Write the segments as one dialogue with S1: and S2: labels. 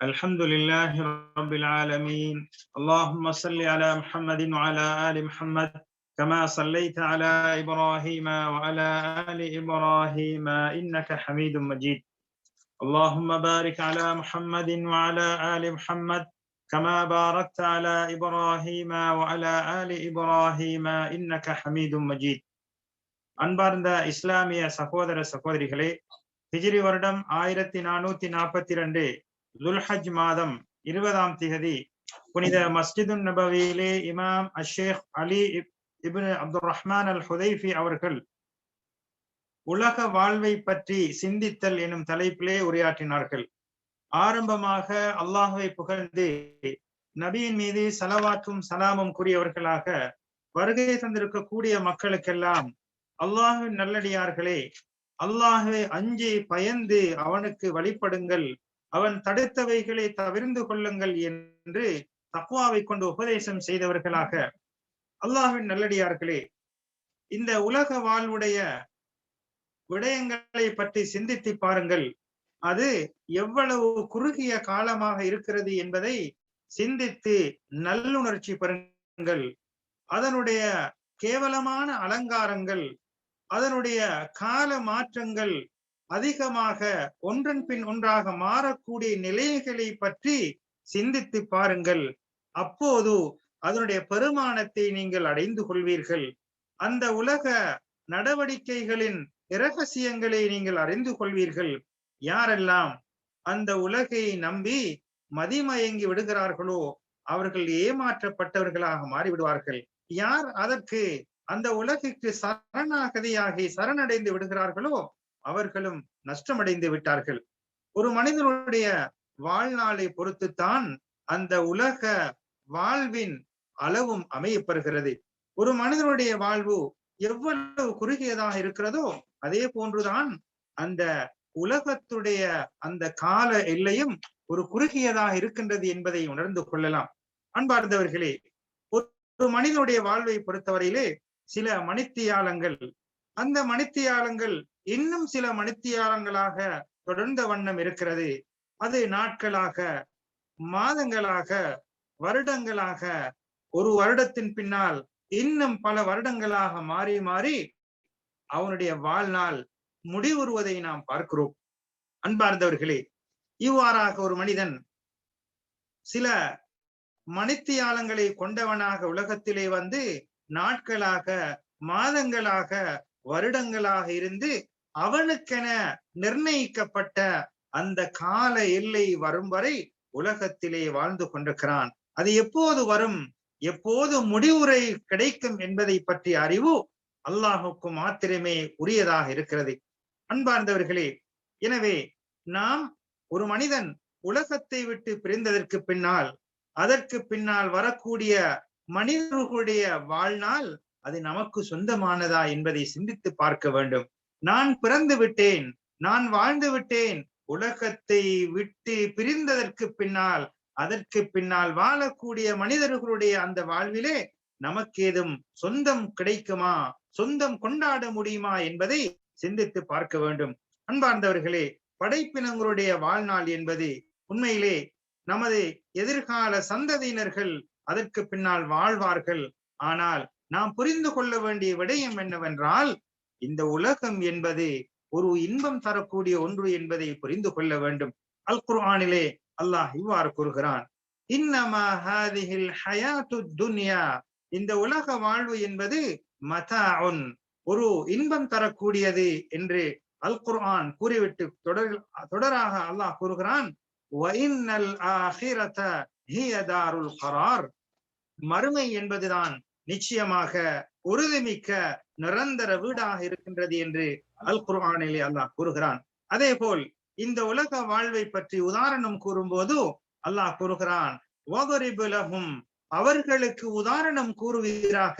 S1: الحمد لله رب العالمين اللهم صل على محمد وعلى آل محمد كما صليت على إبراهيم وعلى آل إبراهيم إنك حميد مجيد اللهم بارك على محمد وعلى آل محمد كما باركت على إبراهيم وعلى آل إبراهيم إنك حميد مجيد அன்பார்ந்த இஸ்லாமிய சகோதர சகோதரிகளே ஹிஜ்ரி வருடம் ஆயிரத்தி நானூத்தி நாற்பத்தி ரெண்டு துல்ஹஜ் மாதம் இருபதாம் திகதி புனித மஸ்ஜிதுன் நபவியிலே இமாம் அஷேக் அலி இப்னு அப்துல் ரஹ்மான் அல் ஹுதைஃபி அவர்கள் உலக வாழ்வை பற்றி சிந்தித்தல் எனும் தலைப்பிலே உரையாற்றினார்கள். ஆரம்பமாக அல்லாஹுவை புகழ்ந்து நபியின் மீது சலவாற்றும் சலாமும் கூறியவர்களாக வருகை தந்திருக்கக்கூடிய மக்களுக்கெல்லாம் அல்லாஹுவின் நல்லடியார்களே அல்லாஹுவை அஞ்சி பயந்து அவனுக்கு வழிபடுங்கள் அவன் தடுத்தவைகளை தவிர்ந்து கொள்ளுங்கள் என்று தக்குவாவை கொண்டு உபதேசம் செய்தவர்களாக அல்லாஹின் நல்லடியார்களே இந்த உலக வாழ்வுடைய விடயங்களை பற்றி சிந்தித்து பாருங்கள். அது எவ்வளவு குறுகிய காலமாக இருக்கிறது என்பதை சிந்தித்து நல்லுணர்ச்சி பெறுங்கள். அதனுடைய கேவலமான அலங்காரங்கள் அதனுடைய கால மாற்றங்கள் அதிகமாக ஒன்றன் பின் ஒன்றாக மாறக்கூடிய நிலைகளை பற்றி சிந்தித்து பாருங்கள். அப்போது அதனுடைய பெருமானத்தை நீங்கள் அடைந்து கொள்வீர்கள். அந்த உலக நடவடிக்கைகளின் இரகசியங்களை நீங்கள் அறிந்து கொள்வீர்கள். யாரெல்லாம் அந்த உலகை நம்பி மதிமயங்கி விடுகிறார்களோ அவர்கள் ஏமாற்றப்பட்டவர்களாக மாறிவிடுவார்கள். யார் அதற்கு அந்த உலகிற்கு சரணாகதியாகி சரணடைந்து விடுகிறார்களோ அவர்களும் நஷ்டமடைந்து விட்டார்கள். ஒரு மனிதனுடைய வாழ்நாளை பொறுத்துத்தான் அந்த உலக வாழ்வின் அளவும் அமையப்பெறுகிறது. ஒரு மனிதனுடைய வாழ்வு எவ்வளவு குறுகியதாக இருக்கிறதோ அதே போன்றுதான் அந்த உலகத்துடைய அந்த கால எல்லையும் ஒரு குறுகியதாக இருக்கின்றது என்பதை உணர்ந்து கொள்ளலாம். அன்பார்ந்தவர்களே ஒரு மனிதனுடைய வாழ்வை பொறுத்தவரையிலே சில மணித்தியாலங்கள் அந்த மணித்தியாலங்கள் இன்னும் சில மணித்தியாலங்களாக தொடர்ந்த வண்ணம் இருக்கிறது. அது நாட்களாக மாதங்களாக வருடங்களாக ஒரு வருடத்தின் பின்னால் இன்னும் பல வருடங்களாக மாறி மாறி அவனுடைய வாழ்நாள் முடிவுறுவதை நாம் பார்க்கிறோம். அன்பார்ந்தவர்களே இவ்வாறாக ஒரு மனிதன் சில மணித்தியாலங்களை கொண்டவனாக உலகத்திலே வந்து நாட்களாக மாதங்களாக வருடங்களாக இருந்து அவனுக்கென நிர்ணயிக்கப்பட்ட அந்த கால எல்லை வரும் வரை உலகத்திலே வாழ்ந்து கொண்டிருக்கிறான். அது எப்போது வரும்? எப்போது முடிவுரை கிடைக்கும் என்பதை பற்றிய அறிவு அல்லாஹுக்கு மாத்திரமே உரியதாக இருக்கிறது. அன்பார்ந்தவர்களே எனவே நாம் ஒரு மனிதன் உலகத்தை விட்டு பிரிந்ததற்கு பின்னால் அதற்கு பின்னால் வரக்கூடிய மனிதர்களுடைய வாழ்நாள் அது நமக்கு சொந்தமானதா என்பதை சிந்தித்து பார்க்க வேண்டும். நான் பிறந்து விட்டேன் நான் வாழ்ந்து விட்டேன் உலகத்தை விட்டு பிரிந்ததற்கு பின்னால் அதற்கு பின்னால் வாழக்கூடிய மனிதர்களுடைய அந்த வாழ்விலே நமக்கு ஏதும் சொந்தம் கிடைக்குமா சொந்தம் கொண்டாட முடியுமா என்பதை சிந்தித்து பார்க்க வேண்டும். அன்பார்ந்தவர்களே படைப்பினங்களுடைய வாழ்நாள் என்பது உண்மையிலே நமது எதிர்கால சந்ததியினர்கள் அதற்கு பின்னால் வாழ்வார்கள். ஆனால் நாம் புரிந்து கொள்ள வேண்டிய விடயம் என்னவென்றால் இந்த உலகம் என்பது ஒரு இன்பம் தரக்கூடிய ஒன்று என்பதை புரிந்து கொள்ள வேண்டும். அல் குர்ஆனிலே அல்லாஹ் இவ்வாறு கூறுகிறான் துன்யா. இந்த உலக வாழ்வு என்பது மதாஉன் ஒரு இன்பம் தரக்கூடியது என்று அல் குர்ஆன் கூறிவிட்டு தொடர் தொடராக அல்லாஹ் கூறுகிறான் மறுமை என்பதுதான் நிச்சயமாக உறுதிமிக்க நிரந்தர வீடாக இருக்கின்றது என்று அல் குர்ஆனிலே அல்லாஹ் கூறுகிறான். அதே போல் இந்த உலக வாழ்வை பற்றி உதாரணம் கூறும்போது அல்லாஹ் கூறுகிறான் அவர்களுக்கு உதாரணம் கூறுவீராக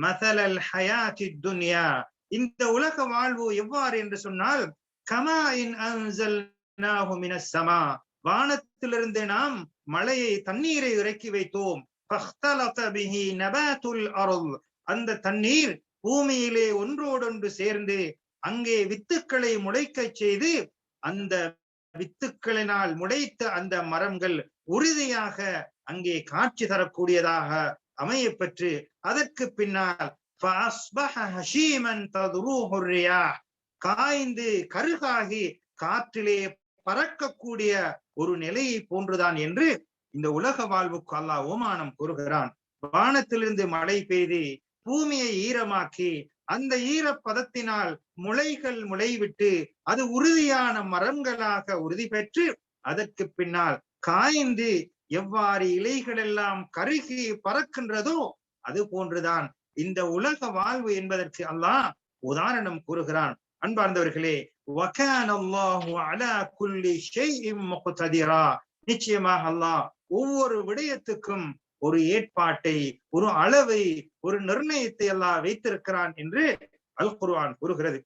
S1: மசலல் ஹயாத்தி துன்யா இந்த உலக வாழ்வு எவ்வாறு என்று சொன்னால் கமா இன் சமா வானத்திலிருந்து நாம் மழையை தண்ணீரை இறக்கி வைத்தோம் அந்த தண்ணீர் பூமியிலே ஒன்றோடொன்று சேர்ந்து அங்கே வித்துக்களை முளைக்க செய்து அந்த வித்துக்களினால் முடைத்த அந்த மரங்கள் உறுதியாக அங்கே காட்சி தரக்கூடியதாக அமைய பெற்று அதற்கு பின்னால் காய்ந்து கருகாகி காற்றிலே பறக்கக்கூடிய ஒரு நிலையை போன்றுதான் என்று இந்த உலக வாழ்வுக்கு அல்லா ஓமானம் கூறுகிறான். வானத்திலிருந்து மழை பெய்து பூமியை ஈரமாக்கி அந்த ஈரப்பதத்தினால் முளைகள் முளைவிட்டு அது உறுதியான மரங்களாக உறுதி பெற்று அதற்கு பின்னால் காய்ந்து எவ்வாறு இலைகள் எல்லாம் கருகி பறக்கின்றதோ அது போன்றுதான் இந்த உலக வாழ்வு என்பதற்கு அல்லாஹ் உதாரணம் கூறுகிறான். அன்பார்ந்தவர்களே நிச்சயமாக அல்லாஹ் ஒவ்வொரு விடயத்துக்கும் ஒரு ஏற்பாட்டை ஒரு அளவை ஒரு நிர்ணயத்தை அல்லாஹ் வைத்திருக்கிறான் என்று அல் குர்வான் கூறுகிறது.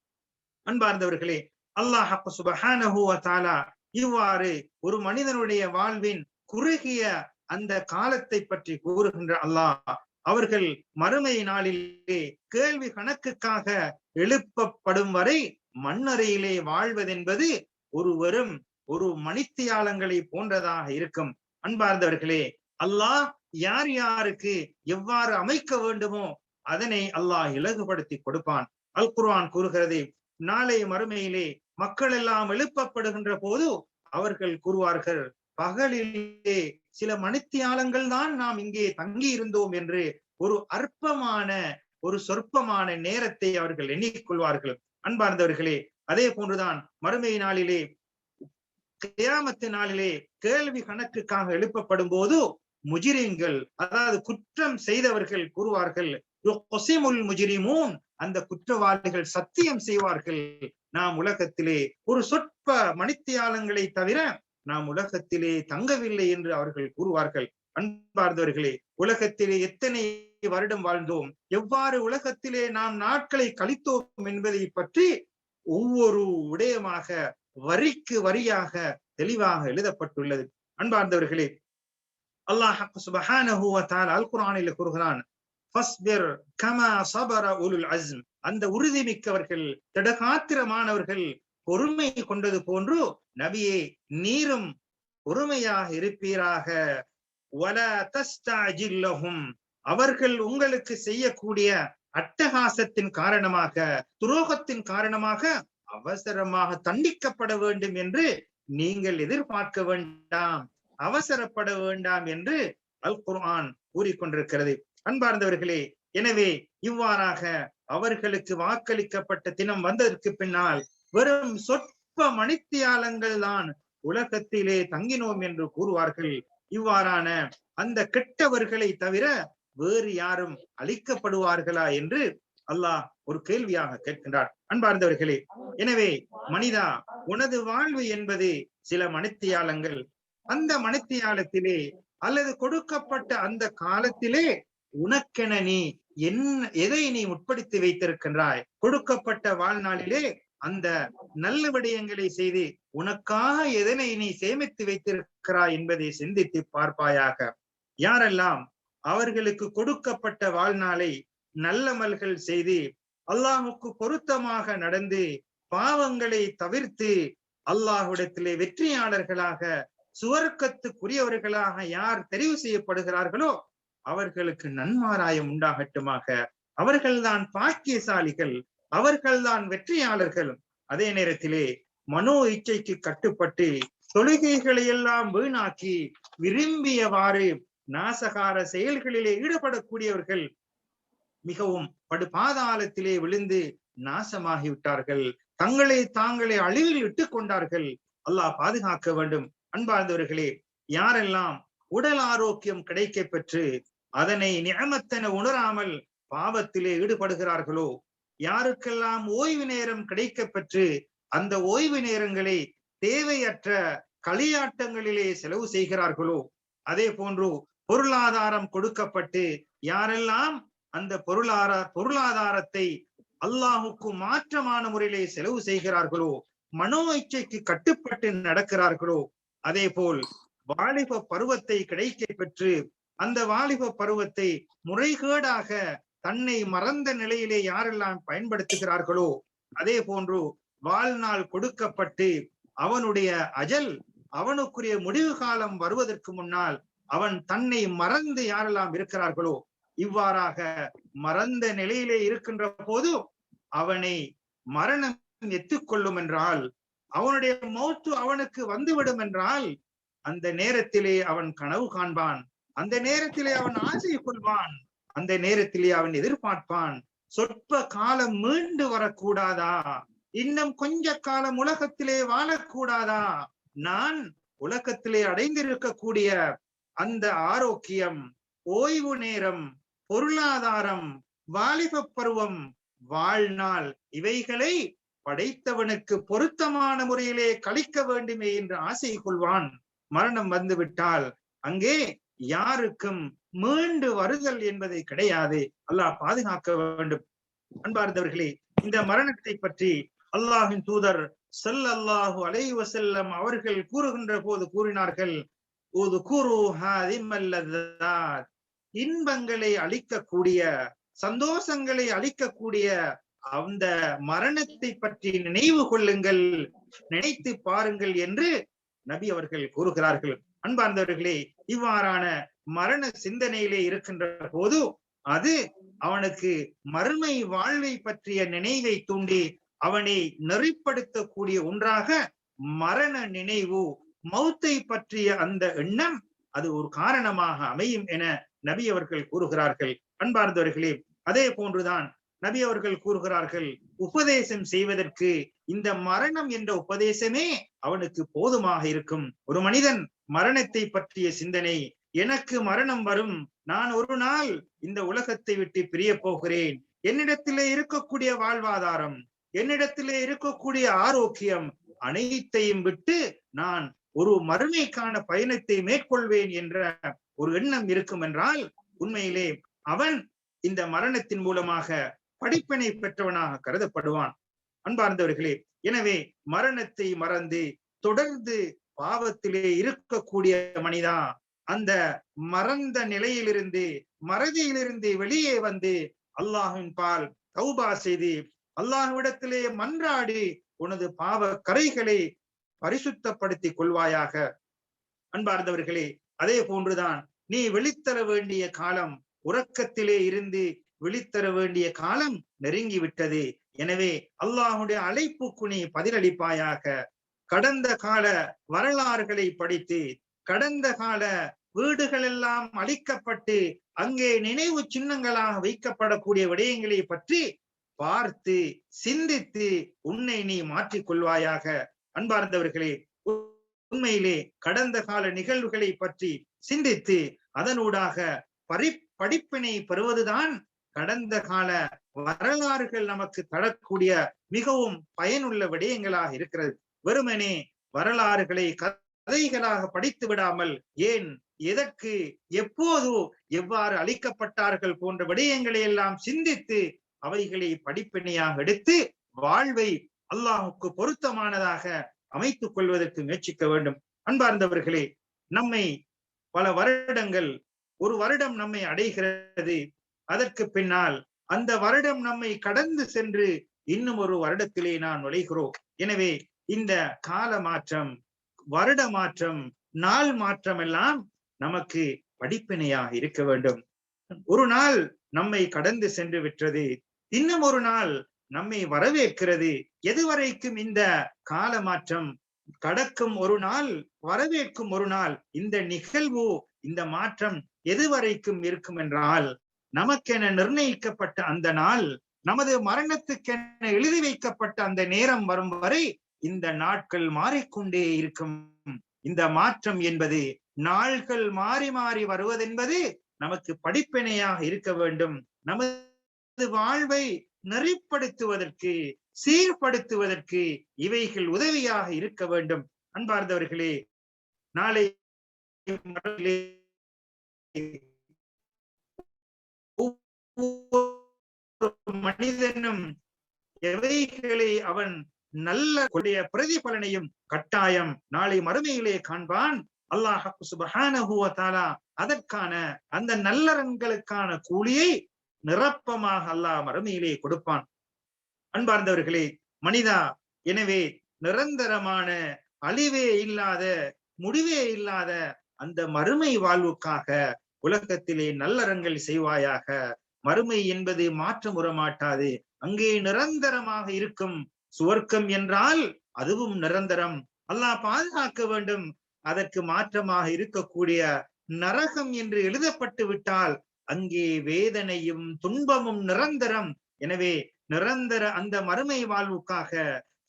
S1: அன்பார்ந்தவர்களே அல்லாஹ் சுபஹானஹு இவ்வாறு ஒரு மனிதனுடைய வாழ்வின் குறுகிய அந்த காலத்தை பற்றி கூறுகின்ற அல்லாஹ் அவர்கள் மறுமை நாளிலே கேள்வி கணக்குக்காக எழுப்பப்படும் வரை மண்ணறையிலே வாழ்வதென்பது ஒரு வெறும் ஒரு மணித்தியாலங்களை போன்றதாக இருக்கும். அன்பார்ந்தவர்களே அல்லாஹ் யார் யாருக்கு எவ்வாறு அமைக்க வேண்டுமோ அதனை அல்லாஹ் இலகுபடுத்தி கொடுப்பான். அல் குர்ஆன் கூறுகிறது நாளை மறுமையிலே மக்கள் எல்லாம் எழுப்பப்படுகின்ற போது அவர்கள் கூறுவார்கள் பகலிலே சில மணித்தியாலங்கள் தான் நாம் இங்கே தங்கி இருந்தோம் என்று ஒரு அற்பமான ஒரு சொற்பமான நேரத்தை அவர்கள் எண்ணிக்கொள்வார்கள் அன்பார்ந்தவர்களே அதே போன்றுதான் மறுமை நாளிலே கியாமத்து நாளிலே கேள்வி கணக்குக்காக எழுப்பப்படும் போது முஜிரிங்கள் அதாவது குற்றம் செய்தவர்கள் கூறுவார்கள் முஜிரிமூன் அந்த குற்றவாளிகள் சத்தியம் செய்வார்கள். நாம் உலகத்திலே ஒரு சொற்ப மணித்தியாலங்களை தவிர நாம் உலகத்திலே தங்கவில்லை என்று அவர்கள் கூறுவார்கள். அன்பார்ந்தவர்களே உலகத்திலே எத்தனை வருடம் வாழ்ந்தோம் எவ்வாறு உலகத்திலே நாம் நாட்களை கழித்தோம் என்பதை பற்றி ஒவ்வொரு விடயமாக வரிக்கு வரியாக தெளிவாக எழுதப்பட்டுள்ளது. அன்பார்ந்தவர்களே அல்லாஹ் சுபஹானஹு அல் குர்ஆனில் கூறுகிறான் அந்த உறுதி மிக்கவர்கள் திடகாத்திரமானவர்கள் பொறுமை கொண்டது போன்று நபியே நீரும் பொறுமையாக இருப்பீராக. அவர்கள் உங்களுக்கு செய்யக்கூடிய அட்டகாசத்தின் காரணமாக துரோகத்தின் காரணமாக அவசரமாக தண்டிக்கப்பட வேண்டும் என்று நீங்கள் எதிர்பார்க்க வேண்டாம். அவசரப்பட வேண்டாம் என்று அல் குர்ஆன் கூறிக்கொண்டிருக்கிறது. அன்பார்ந்தவர்களே எனவே இவ்வாறாக அவர்களுக்கு வாக்களிக்கப்பட்ட தினம் வந்ததற்கு பின்னால் வெறும் சொற்ப மணித்தியாலங்கள் தான் உலகத்திலே தங்கினோம் என்று கூறுவார்கள். இவ்வாறான அந்த கெட்டவர்களை தவிர வேறு யாரும் அழிக்கப்படுவார்களா என்று அல்லாஹ் ஒரு கேள்வியாக கேட்கின்றார். அன்பார்ந்தவர்களே எனவே மனிதா உனது வாழ்வு என்பது சில மனித்தியாலங்கள். அந்த மனித்தியாலத்திலே அல்லது கொடுக்கப்பட்ட அந்த காலத்திலே உனக்கென நீ என்ன எதை நீ உட்படுத்தி வைத்திருக்கின்றாய்? கொடுக்கப்பட்ட வாழ்நாளிலே அந்த நல்ல விடயங்களை செய்து உனக்காக எதனை நீ சேமித்து வைத்திருக்கிறாய் என்பதை சிந்தித்து பார்ப்பாயாக. யாரெல்லாம் அவர்களுக்கு கொடுக்கப்பட்ட வாழ்நாளை நல்லமல்கள் செய்து அல்லாஹுக்கு பொருத்தமாக நடந்து பாவங்களை தவிர்த்து அல்லாஹுடத்திலே வெற்றியாளர்களாக சுவர்க்கத்துக்குரியவர்களாக யார் தெரிவு செய்யப்படுகிறார்களோ அவர்களுக்கு நன்மாராயம் உண்டாகட்டுமாக. அவர்கள்தான் பாக்கியசாலிகள் அவர்கள்தான் வெற்றியாளர்கள். அதே நேரத்திலே மனோ இச்சைக்கு கட்டுப்பட்டு தொழுகைகளை எல்லாம் வீணாக்கி விரும்பியவாறு நாசகார செயல்களிலே ஈடுபடக்கூடியவர்கள் மிகவும் படு பாதாளத்திலே விழுந்து நாசமாகிவிட்டார்கள். தங்களை தாங்களே அழிவில் இட்டு கொண்டார்கள். அல்லாஹ் பாதுகாக்க வேண்டும். அன்பார்ந்தவர்களே யாரெல்லாம் உடல் ஆரோக்கியம் கிடைக்க பெற்று அதனை நியமத்தென உணராமல் பாவத்திலே ஈடுபடுகிறார்களோ யாருக்கெல்லாம் ஓய்வு நேரம் கிடைக்க பெற்று அந்த ஓய்வு நேரங்களை தேவையற்ற களியாட்டங்களிலே செலவு செய்கிறார்களோ அதே போன்று பொருளாதாரம் கொடுக்கப்பட்டு யாரெல்லாம் அந்த பொருளாதார பொருளாதாரத்தை அல்லாஹுக்கு மாற்றமான முறையிலே செலவு செய்கிறார்களோ மனோ இச்சைக்கு கட்டுப்பட்டு நடக்கிறார்களோ அதே போல் வாலிப பருவத்தை கிடைக்க பெற்று அந்த வாலிப பருவத்தை முறைகேடாக தன்னை மறந்த நிலையிலே யாரெல்லாம் பயன்படுத்துகிறார்களோ அதே போன்று வாழ்நாள் கொடுக்கப்பட்டு அவனுடைய அஜல் அவனுக்குரிய முடிவு காலம் வருவதற்கு முன்னால் அவன் தன்னை மறந்து யாரெல்லாம் இருக்கிறார்களோ இவ்வாறாக மறந்த நிலையிலே இருக்கின்ற போது அவனை மரணம் எத்துக்கொள்ளும் என்றால் அவனுடைய மௌத்து அவனுக்கு வந்துவிடும் என்றால் அந்த நேரத்திலே அவன் கனவு காண்பான். அந்த நேரத்திலே அவன் ஆசை கொள்வான். அந்த நேரத்திலே அவன் எதிர்பார்ப்பான். சொற்ப காலம் மீண்டு வரக்கூடாதா? இன்னும் கொஞ்ச காலம் உலகத்திலே வாழக்கூடாதா? நான் உலகத்திலே அடைந்திருக்கக்கூடிய அந்த ஆரோக்கியம் ஓய்வு நேரம் பொருளாதாரம் வாலிப பருவம் வாழ்நாள் இவைகளை படைத்தவனுக்கு பொருத்தமான முறையிலே கழிக்க வேண்டுமே என்று ஆசை கொள்வான். மரணம் வந்துவிட்டால் அங்கே யாருக்கும் மீண்டு வருதல் என்பதை கிடையாது. அல்லாஹ் பாதுகாக்க வேண்டும். அன்பார்ந்தவர்களே இந்த மரணத்தை பற்றி அல்லாஹின் தூதர் செல் அல்லாஹு அலைஹி செல்லம் அவர்கள் கூறுகின்ற போது கூறினார்கள் உதுகுரு ஹாதிமல்லதாத் இன்பங்களை அளிக்கக்கூடிய சந்தோஷங்களை அளிக்கக்கூடிய அந்த மரணத்தை பற்றி நினைவு கொள்ளுங்கள் நினைத்து பாருங்கள் என்று நபி அவர்கள் கூறுகிறார்கள். அன்பார்ந்தவர்களே இவ்வாறான மரண சிந்தனையிலே இருக்கின்ற போது அது அவனுக்கு மறுமை வாழ்வை பற்றிய நினைவை தூண்டி அவனை நெறிப்படுத்தக்கூடிய ஒன்றாக மரண நினைவு மௌத்தை பற்றிய அந்த எண்ணம் அது ஒரு காரணமாக அமையும் என நபி அவர்கள் கூறுகிறார்கள் அன்பார்ந்தவர்களே அதே போன்றுதான் நபி அவர்கள் கூறுகிறார்கள் உபதேசம் செய்வதற்கு இந்த மரணம் என்ற உபதேசமே அவனுக்கு போதுமாக இருக்கும். ஒரு மனிதன் மரணத்தை பற்றிய சிந்தனை எனக்கு மரணம் வரும் நான் ஒரு நாள் இந்த உலகத்தை விட்டு பிரிய போகிறேன் என்னிடத்திலே இருக்கக்கூடிய வாழ்வாதாரம் என்னிடத்திலே இருக்கக்கூடிய ஆரோக்கியம் அனைத்தையும் விட்டு நான் ஒரு மறுமைக்கான பயணத்தை மேற்கொள்வேன் என்ற ஒரு எண்ணம் இருக்கும் என்றால் உண்மையிலே அவன் இந்த மரணத்தின் மூலமாக படிப்பினை பெற்றவனாக கருதப்படுவான். அன்பார்ந்தவர்களே எனவே மரணத்தை மறந்து தொடர்ந்து பாவத்திலே இருக்கக்கூடிய மனிதா அந்த மறந்த நிலையிலிருந்து மறதியிலிருந்து வெளியே வந்து அல்லாஹின் பால் தௌபா செய்து அல்லாஹ்விடத்திலே மன்றாடி உனது பாவ கரைகளை பரிசுத்தப்படுத்திக் கொள்வாயாக. அன்பார்ந்தவர்களே அதே போன்றுதான் நீ வெளித்தர வேண்டிய காலம் உறக்கத்திலே இருந்து விழித்தர வேண்டிய காலம் நெருங்கி விட்டது எனவே அல்லாஹுடைய அழைப்புக்கு நீ பதிலளிப்பாயாக. கடந்த கால வரலாறுகளை படித்து கடந்த கால வீடுகள் எல்லாம் அழிக்கப்பட்டு அங்கே நினைவு சின்னங்களாக வைக்கப்படக்கூடிய விடயங்களை பற்றி பார்த்து சிந்தித்து உன்னை நீ மாற்றிக் கொள்வாயாக அன்பார்ந்தவர்களே உண்மையிலே கடந்த கால நிகழ்வுகளை பற்றி சிந்தித்து அதனூடாக பரி படிப்பினை பெறுவதுதான் கடந்த கால வரலாறுகள் நமக்கு தரக்கூடிய மிகவும் பயனுள்ள விடயங்களாக இருக்கிறது. வெறுமனே வரலாறுகளை கதைகளாக படித்து விடாமல் ஏன் எதற்கு எப்போது எவ்வாறு அளிக்கப்பட்டார்கள் போன்ற விடயங்களை எல்லாம் சிந்தித்து அவைகளை படிப்பினையாக எடுத்து வாழ்வை அல்லாஹுக்கு பொருத்தமானதாக அமைத்துக் கொள்வதற்கு முயற்சிக்க வேண்டும். அன்பார்ந்தவர்களே நம்மை பல வருடங்கள் ஒரு வருடம் நம்மை அடைகிறது. அதற்கு பின்னால் அந்த வருடம் நம்மை கடந்து சென்று இன்னும் ஒரு வருடத்திலே நான் நுழைகிறோம். எனவே இந்த கால மாற்றம் வருட மாற்றம் நாள் மாற்றம் எல்லாம் நமக்கு படிப்பினையாக இருக்க வேண்டும். ஒரு நாள் நம்மை கடந்து சென்று விட்டது. இன்னும் ஒரு நாள் நம்மை வரவேற்கிறது. எதுவரைக்கும் இந்த கால மாற்றம் கடக்கும் ஒரு நாள் வரவேற்கும் ஒரு நாள் இந்த நிகழ்வு இந்த மாற்றம் எதுவரைக்கும் இருக்கும் என்றால் நமக்கென நிர்ணயிக்கப்பட்ட அந்த நாள் நமது மரணத்துக்கென எழுதி வைக்கப்பட்ட அந்த நேரம் வரும் வரை இந்த நாட்கள் மாறிக்கொண்டே இருக்கும். இந்த மாற்றம் என்பது நாள்கள் மாறி மாறி வருவதென்பது நமக்கு படிப்பினையாக இருக்க வேண்டும். நமது வாழ்வை நெறிப்படுத்துவதற்கு சீர்படுத்துவதற்கு இவைகள் உதவியாக இருக்க வேண்டும். அன்பார்ந்தவர்களே நாளை மனிதனும் எவைகளை அவன் நல்ல கொடைய பிரதிபலனையும் கட்டாயம் நாளை மறுமையிலே காண்பான். அல்லாஹ் சுபஹானஹு தாலா அதற்கான அந்த நல்லறங்களுக்கான கூலியை நிரப்பமாக அல்லாஹ் மறுமையிலே கொடுப்பான். அன்பார்ந்தவர்களே மனிதா எனவே நிரந்தரமான அழிவே இல்லாத முடிவே இல்லாத அந்த மறுமை வாழ்வுக்காக உலகத்திலே நல்லறங்கள் செய்வாயாக. மறுமை என்பது மாற்றம் மாட்டாது அங்கே நிரந்தரமாக இருக்கும் சுவர்க்கம் என்றால் அதுவும் நிரந்தரம். அல்லாஹ் பாதுகாக்க வேண்டும். அதற்கு மாற்றமாக இருக்கக்கூடிய நரகம் என்று எழுதப்பட்டு விட்டால் அங்கே வேதனையும் துன்பமும் நிரந்தரம். எனவே நிரந்தர அந்த மறுமை வாழ்வுக்காக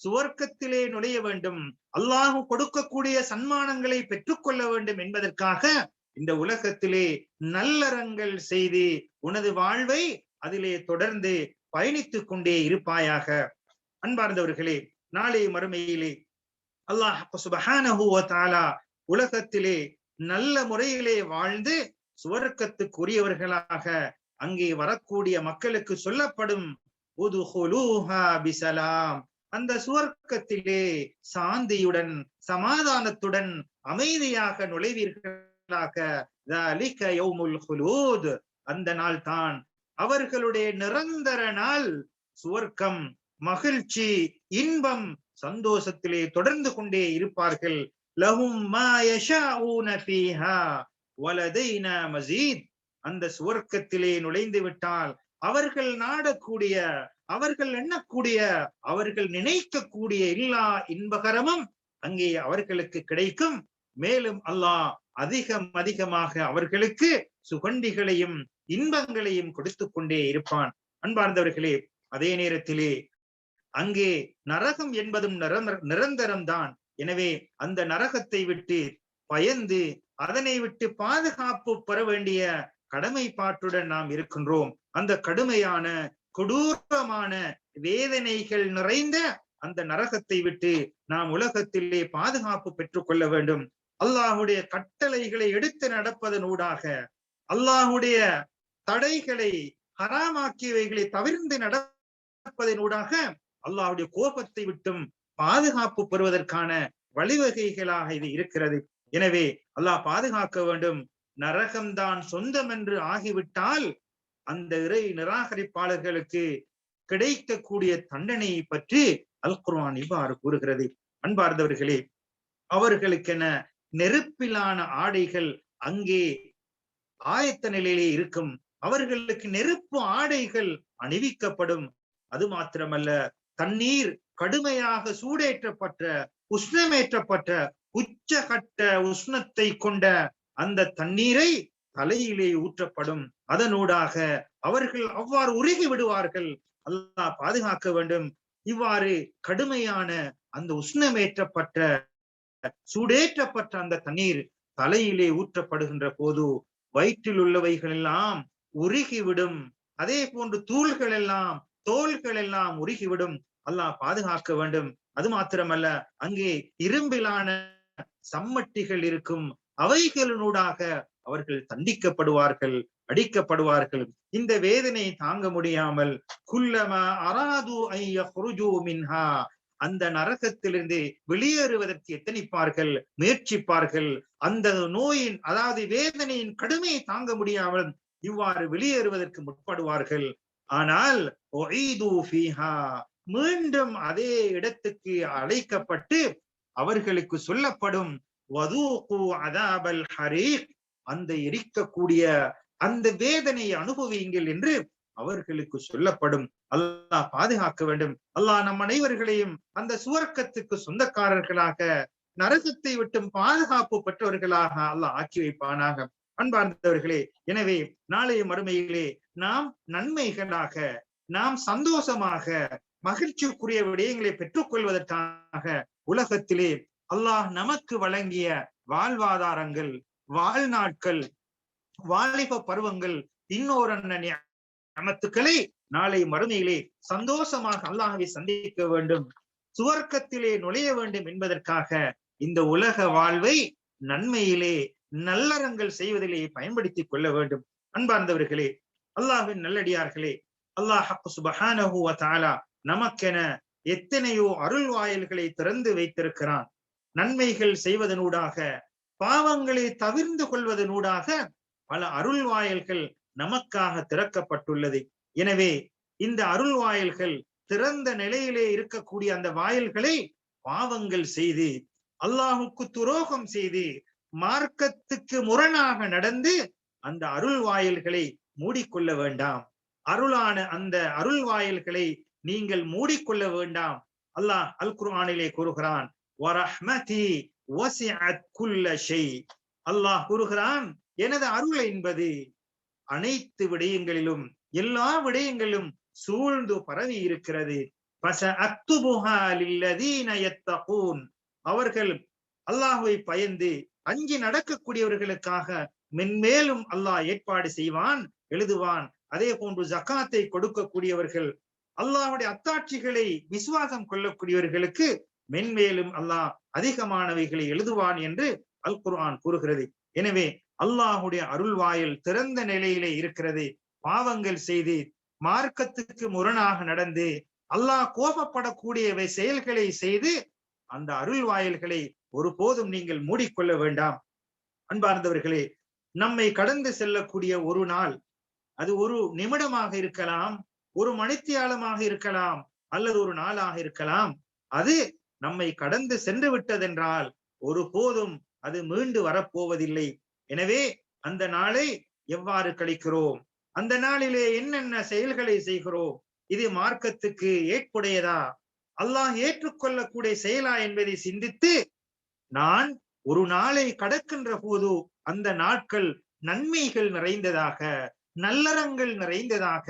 S1: சுவர்க்கத்திலே நுழைய வேண்டும். அல்லாஹு கொடுக்கக்கூடிய சன்மானங்களை பெற்றுக்கொள்ள வேண்டும் என்பதற்காக இந்த உலகத்திலே நல்லறங்கள் செய்து உனது வாழ்வை அதிலே தொடர்ந்து பயணித்துக் கொண்டே இருப்பாயாக. அன்பார்ந்தவர்களே நாளை மறுமையிலே அல்லாஹ் சுபஹானஹூவத்தாலா உலகத்திலே நல்ல முறையிலே வாழ்ந்து சுவர்க்கத்துக்குரியவர்களாக அங்கே வரக்கூடிய மக்களுக்கு சொல்லப்படும் பிசலாம். அந்த சுவர்க்கத்திலே சாந்தியுடன் சமாதானத்துடன் அமைதியாக நுழைவீர்களாக. அந்த நாள் தான் அவர்களுடைய நிரந்தர நாள். சுவர்க்கம் மகிழ்ச்சி இன்பம் சந்தோஷத்திலே தொடர்ந்து கொண்டே இருப்பார்கள். லஹும் மசீத் அந்த சுவர்க்கத்திலே நுழைந்து விட்டால் அவர்கள் நாடக்கூடிய அவர்கள் எண்ணக்கூடிய அவர்கள் நினைக்கக்கூடிய எல்லா இன்பகரமும் அங்கே அவர்களுக்கு கிடைக்கும். மேலும் அல்லாஹ் அதிகம் அதிகமாக அவர்களுக்கு சுகண்டிகளையும் இன்பங்களையும் கொடுத்து கொண்டே இருப்பான். அன்பார்ந்தவர்களே அதே நேரத்திலே அங்கே நரகம் என்பதும் நிரந்தரம் தான் எனவே அந்த நரகத்தை விட்டு பயந்து அதனை விட்டு பாதுகாப்பு பெற வேண்டிய கடமைப்பாட்டுடன் நாம் இருக்கின்றோம். அந்த கடுமையான கொடூரமான வேதனைகள் நிறைந்த அந்த நரகத்தை விட்டு நாம் உலகத்திலே பாதுகாப்பு பெற்றுக் கொள்ள வேண்டும். அல்லாஹுடைய கட்டளைகளை எடுத்து நடப்பதனூடாக அல்லாஹுடைய தடைகளை ஹராமாக்கியவைகளை தவிர்ந்து நடப்பதனூடாக அல்லாஹுடைய கோபத்தை விட்டும் பாதுகாப்பு பெறுவதற்கான வழிவகைகளாக இது இருக்கிறது. எனவே அல்லாஹ் பாதுகாக்க வேண்டும். நரகம்தான் சொந்தம் என்று ஆகிவிட்டால் அந்த இறை நிராகரிப்பாளர்களுக்கு கிடைக்கக்கூடிய தண்டனையை பற்றி அல் குர்வான் இவ்வாறு கூறுகிறது. அன்பார்ந்தவர்களே அவர்களுக்கென நெருப்பிலான ஆடைகள் அங்கே ஆயத்த நிலையிலே இருக்கும். அவர்களுக்கு நெருப்பு ஆடைகள் அணிவிக்கப்படும். அது மாத்திரமல்ல தண்ணீர் கடுமையாக சூடேற்றப்பட்ட உஷ்ணமேற்றப்பட்ட உச்சகட்ட உஷ்ணத்தை கொண்ட அந்த தண்ணீரை தலையிலே ஊற்றப்படும். அதனூடாக அவர்கள் அவ்வாறு உருகி விடுவார்கள். அல்லாஹ் பாதுகாக்க வேண்டும். இவ்வாறு கடுமையான அந்த உஷ்ணமேற்றப்பட்ட சூடேற்றப்பட்ட அந்த தண்ணீர் தலையிலே ஊற்றப்படுகின்ற போது வயிற்றில் உள்ளவைகள் எல்லாம் உருகிவிடும். அதே போன்று தூள்கள் எல்லாம் தோள்கள் எல்லாம் உருகிவிடும். அல்லாஹ் பாதுகாக்க வேண்டும். அது மாத்திரமல்ல அங்கே இரும்பிலான சம்மட்டிகள் இருக்கும். அவைகளினூடாக அவர்கள் தண்டிக்கப்படுவார்கள் அடிக்கப்படுவார்கள். இந்த வேதனை தாங்க முடியாமல் குல்லமா அராது மின்ஹா அந்த நரகத்திலிருந்து வெளியேறுவதற்கு எத்தனிப்பார்கள் முயற்சிப்பார்கள். அந்த நோயின் அதாவது வேதனையின் கடுமையை தாங்க முடியாமல் இவ்வாறு வெளியேறுவதற்கு முற்படுவார்கள். ஆனால் மீண்டும் அதே இடத்துக்கு அழைக்கப்பட்டு அவர்களுக்கு சொல்லப்படும் அதாபல் ஹரீக் அந்த எரிக்கக்கூடிய அந்த வேதனையை அனுபவியுங்கள் என்று அவர்களுக்கு சொல்லப்படும். அல்லாஹ் பாதுகாக்க வேண்டும். அல்லாஹ் நம் அனைவர்களையும் அந்த சுவர்க்கத்துக்கு சொந்தக்காரர்களாக நரகத்தை விட்டும் பாதுகாப்பு பெற்றவர்களாக அல்லாஹ் ஆக்கி வைப்பானாக. அன்பார்ந்தவர்களே எனவே நாளைய மறுமையிலே நாம் நன்மைகளாக நாம் சந்தோஷமாக மகிழ்ச்சிக்குரிய விடயங்களை பெற்றுக்கொள்வதற்காக உலகத்திலே அல்லாஹ் நமக்கு வழங்கிய வாழ்வாதாரங்கள் வாழ்நாட்கள் வாலிப பருவங்கள் இன்னொரு நமத்துக்களை நாளை மறுமையிலே சந்தோஷமாக அல்லாஹவை சந்திக்க வேண்டும் சுவர்க்கத்திலே நுழைய வேண்டும் என்பதற்காக இந்த உலக வாழ்வை நன்மையிலே நல்லறங்கள் செய்வதிலே பயன்படுத்திக் கொள்ள வேண்டும். அன்பார்ந்தவர்களே அல்லாஹின் நல்லடியார்களே அல்லாஹ் சுபஹானஹு தாலா நமக்கென எத்தனையோ அருள் வாயில்களை திறந்து வைத்திருக்கிறான். நன்மைகள் செய்வதனூடாக பாவங்களை தவிர்ந்து கொள்வதனூடாக பல அருள் வாயில்கள் நமக்காக திறக்கப்பட்டுள்ளது. எனவே இந்த அருள் வாயில்கள் திறந்த நிலையிலே இருக்கக்கூடிய அந்த வாயில்களை பாவங்கள் செய்து அல்லாஹுக்கு துரோகம் செய்து மார்க்கத்துக்கு முரணாக நடந்து அந்த அருள் வாயில்களை மூடிக்கொள்ள வேண்டாம். அருளான அந்த அருள் வாயில்களை நீங்கள் மூடிக்கொள்ள வேண்டாம். அல்லாஹ் அல் குர்ஆனிலே கூறுகிறான் வரஹ்மதி அல்லாஹ் கூறுகிறான் எனது அருள் என்பது அனைத்து விடயங்களிலும் எல்லா விடயங்களிலும் சூழ்ந்து பரவி இருக்கிறது. பச அக்துபுஹா அவர்கள் அல்லாஹுவை பயந்து அஞ்சி நடக்கக்கூடியவர்களுக்காக மென்மேலும் அல்லாஹ் ஏற்பாடு செய்வான் எழுதுவான். அதே போன்று ஜக்காத்தை கொடுக்கக்கூடியவர்கள் அல்லாஹுடைய அத்தாட்சிகளை விசுவாசம் கொள்ளக்கூடியவர்களுக்கு மென்மேலும் அல்லாஹ் அதிகமானவைகளை எழுதுவான் என்று அல் குர்ஆன் கூறுகிறது. எனவே அல்லாஹுடைய அருள்வாயில் திறந்த நிலையிலே இருக்கிறது. பாவங்கள் செய்து மார்க்கத்துக்கு முரணாக நடந்து அல்லாஹ் கோபப்படக்கூடியவை செயல்களை செய்து அந்த அருள் வாயில்களை ஒருபோதும் நீங்கள் மூடிக்கொள்ள வேண்டாம். அன்பார்ந்தவர்களே நம்மை கடந்து செல்லக்கூடிய ஒரு நாள் அது ஒரு நிமிடமாக இருக்கலாம் ஒரு மணித்தியாலமாக இருக்கலாம் அல்லது ஒரு நாளாக இருக்கலாம். அது நம்மை கடந்து சென்று விட்டதென்றால் ஒரு போதும் அது மீண்டு வரப்போவதில்லை. எனவே அந்த நாளை எவ்வாறு கழிக்கிறோம்? அந்த நாளிலே என்னென்ன செயல்களை செய்கிறோம்? இது மார்க்கத்துக்கு ஏற்புடையதா? அல்லாஹ் ஏற்றுக்கொள்ளக்கூடிய செயலா என்பதை சிந்தித்து நான் ஒரு நாளை கடக்கின்ற போது அந்த நாட்கள் நன்மைகள் நிறைந்ததாக நல்லறங்கள் நிறைந்ததாக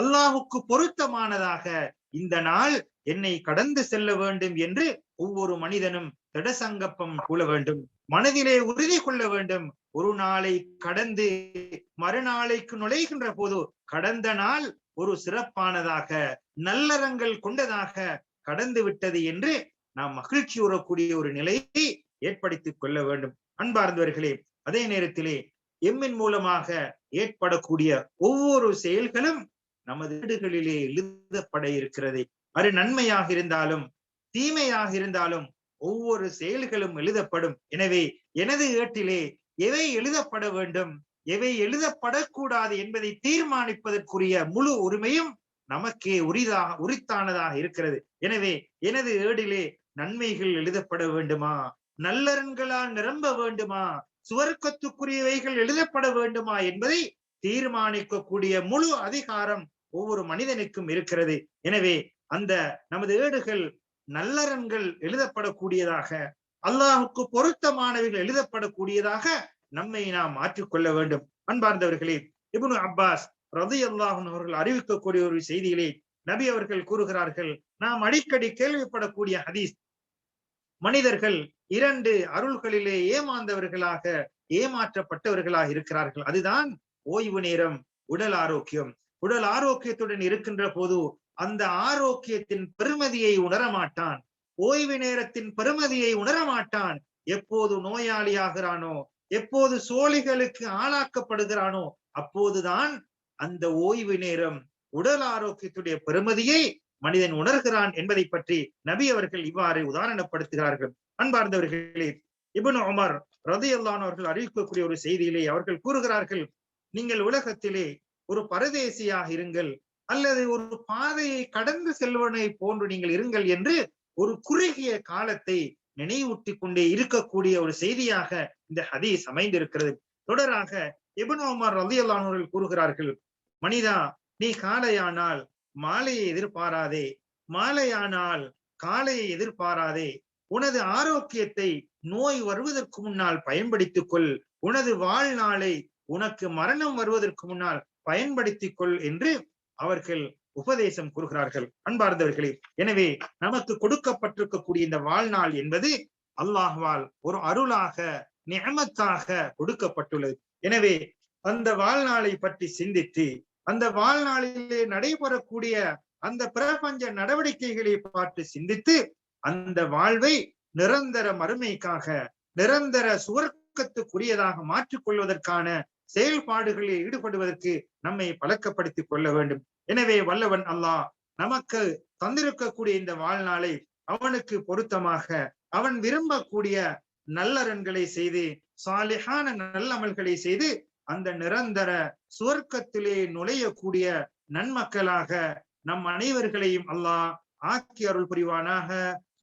S1: அல்லாஹுக்கு பொருத்தமானதாக இந்த நாள் என்னை கடந்து செல்ல வேண்டும் என்று ஒவ்வொரு மனிதனும் திடசங்கப்பம் கூட வேண்டும். மனதிலே உறுதி கொள்ள வேண்டும். ஒரு நாளை கடந்து மறுநாளைக்கு நுழைகின்ற போது கடந்த நாள் ஒரு சிறப்பானதாக நல்லறங்கள் கொண்டதாக கடந்து விட்டது என்று நாம் மகிழ்ச்சி உறக்கூடிய ஒரு நிலையை ஏற்படுத்திக் கொள்ள வேண்டும். அன்பார்ந்தவர்களே அதே நேரத்திலே எம்மின் மூலமாக ஏற்படக்கூடிய ஒவ்வொரு செயல்களும் நமது வீடுகளிலே எழுதப்பட இருக்கிறது. அது நன்மையாக இருந்தாலும் தீமையாக இருந்தாலும் ஒவ்வொரு செயல்களும் எழுதப்படும். எனவே எனது ஏட்டிலே எவை எழுதப்பட வேண்டும் எவை எழுதப்படக்கூடாது என்பதை தீர்மானிப்பதற்குரிய முழு உரிமையும் நமக்கே உரிதாக உரித்தானதாக இருக்கிறது. எனவே எனது ஏடிலே நன்மைகள் எழுதப்பட வேண்டுமா? நல்லறன்களால் நிரம்ப வேண்டுமா? சுவர்க்கத்துக்குரியவைகள் எழுதப்பட வேண்டுமா என்பதை தீர்மானிக்கக்கூடிய முழு அதிகாரம் ஒவ்வொரு மனிதனுக்கும் இருக்கிறது. எனவே அந்த நமது ஏடுகள் நல்லறன்கள் எழுதப்படக்கூடியதாக அல்லாஹுக்கு பொருத்தமானவைகள் எழுதப்படக்கூடியதாக நம்மை நாம் மாற்றிக்கொள்ள வேண்டும். அன்பார்ந்தவர்களே இபுனு அப்பாஸ் ரதி அல்லாஹன் அவர்கள் அறிவிக்கக்கூடிய ஒரு செய்திகளை நபி அவர்கள் கூறுகிறார்கள் நாம் அடிக்கடி கேள்விப்படக்கூடிய ஹதீஸ் மனிதர்கள் இரண்டு அருள்களிலே ஏமாந்தவர்களாக ஏமாற்றப்பட்டவர்களாக இருக்கிறார்கள். அதுதான் ஓய்வு நேரம் உடல் ஆரோக்கியம். உடல் ஆரோக்கியத்துடன் இருக்கின்ற போது அந்த ஆரோக்கியத்தின் பெருமதியை உணரமாட்டான் ஓய்வு நேரத்தின் பெருமதியை உணரமாட்டான் எப்போது நோயாளியாகிறானோ எப்போது சோழிகளுக்கு ஆளாக்கப்படுகிறானோ அப்போதுதான் அந்த ஓய்வு நேரம் உடல் ஆரோக்கியத்துடைய பெருமதியை மனிதன் உணர்கிறான் என்பதை பற்றி நபி அவர்கள் இவ்வாறு உதாரணப்படுத்துகிறார்கள். அன்பார்ந்தவர்களே இபன் உமர் ரதி அவர்கள் அறிவிக்கக்கூடிய ஒரு செய்தியிலே அவர்கள் கூறுகிறார்கள் நீங்கள் உலகத்திலே ஒரு பரதேசியாக இருங்கள் அல்லது ஒரு பாதையை கடந்து செல்வனை போன்று நீங்கள் இருங்கள் என்று ஒரு குறுகிய காலத்தை நினைவூட்டி கொண்டே இருக்கக்கூடிய ஒரு செய்தியாக இந்த ஹதீஸ் அமைந்திருக்கிறது. தொடராக இபுன் உமர் ரதி கூறுகிறார்கள் மனிதா நீ காலையானால் மாலையை எதிர்பாராதே மாலையானால் காலையை எதிர்பாராதே. உனது ஆரோக்கியத்தை நோய் வருவதற்கு முன்னால் பயன்படுத்திக் கொள். உனது வாழ்நாளை உனக்கு மரணம் வருவதற்கு முன்னால் பயன்படுத்திக் கொள் என்று அவர்கள் உபதேசம் கூறுகிறார்கள். அன்பார்ந்தவர்களே எனவே நமக்கு கொடுக்கப்பட்டிருக்கக்கூடிய இந்த வாழ்நாள் என்பது அல்லாஹ்வால் ஒரு அருளாக நியமத்தாக கொடுக்கப்பட்டுள்ளது. எனவே அந்த வாழ்நாளை பற்றி சிந்தித்து அந்த வாழ்நாளிலே நடைபெறக்கூடிய அந்த பிரபஞ்ச நடவடிக்கைகளை பார்த்து சிந்தித்து அந்த வாழ்வை நிரந்தர மறுமைக்காக நிரந்தர சுவர்க்கத்துக்குரியதாக மாற்றிக் கொள்வதற்கான செயல்பாடுகளில் ஈடுபடுவதற்கு நம்மை பழக்கப்படுத்திக் கொள்ள வேண்டும். எனவே வல்லவன் அல்லாஹ் நமக்கு தந்திருக்கக்கூடிய இந்த வாழ்நாளை அவனுக்கு பொருத்தமாக அவன் விரும்பக்கூடிய நல்லறன்களை செய்து சாலிகான நல்லமல்களை செய்து அந்த நிரந்தர சுவர்க்கத்திலே நுழையக்கூடிய நன்மக்களாக நம் அனைவர்களையும் அல்லாஹ் ஆக்கி அருள் புரிவானாக.